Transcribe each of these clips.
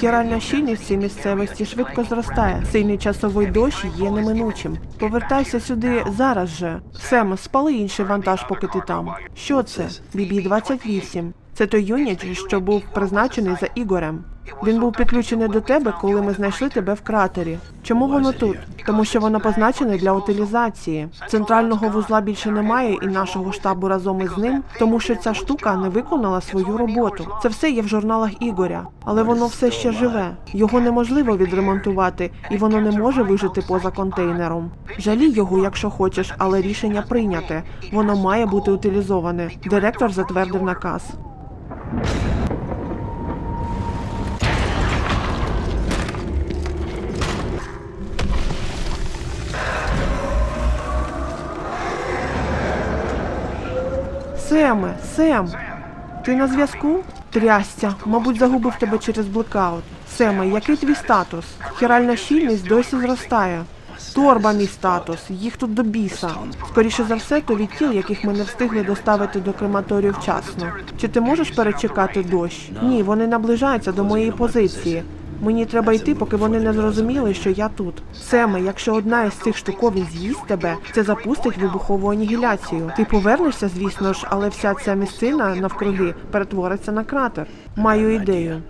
Хіральна щільність цій місцевості швидко зростає. Сильний часовий дощ є неминучим. Повертайся сюди зараз же. Сем, спали інший вантаж, поки ти там. Що це? Бібі 28 Це той юніт, що був призначений за Ігорем. Він був підключений до тебе, коли ми знайшли тебе в кратері. Чому воно тут? Тому що воно позначене для утилізації. Центрального вузла більше немає і нашого штабу разом із ним, тому що ця штука не виконала свою роботу. Це все є в журналах Ігоря, але воно все ще живе. Його неможливо відремонтувати, і воно не може вижити поза контейнером. Жалій його, якщо хочеш, але рішення прийняте. Воно має бути утилізоване. Директор затвердив наказ. Семе, Сем, ти на зв'язку? Трясця, мабуть, загубив тебе через блекаут. Семе, який твій статус? Хіральна щільність досі зростає. Торба мій статус, їх тут до біса. Скоріше за все, то від тіл, яких ми не встигли доставити до крематорію вчасно. Чи ти можеш перечекати дощ? Ні, вони наближаються до моєї позиції. Мені треба йти, поки вони не зрозуміли, що я тут. Семе, якщо одна із цих штуковин з'їсть тебе, це запустить вибухову анігіляцію. Ти повернешся, звісно ж, але вся ця місцина навкруги перетвориться на кратер. Маю ідею.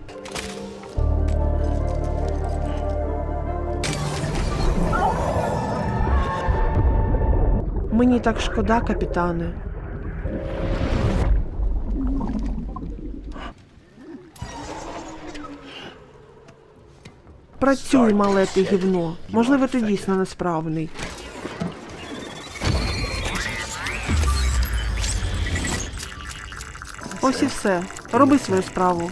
Мені так шкода, капітане. Працюй, мале ти гівно. Можливо, ти дійсно несправний. Ось і все. Роби свою справу.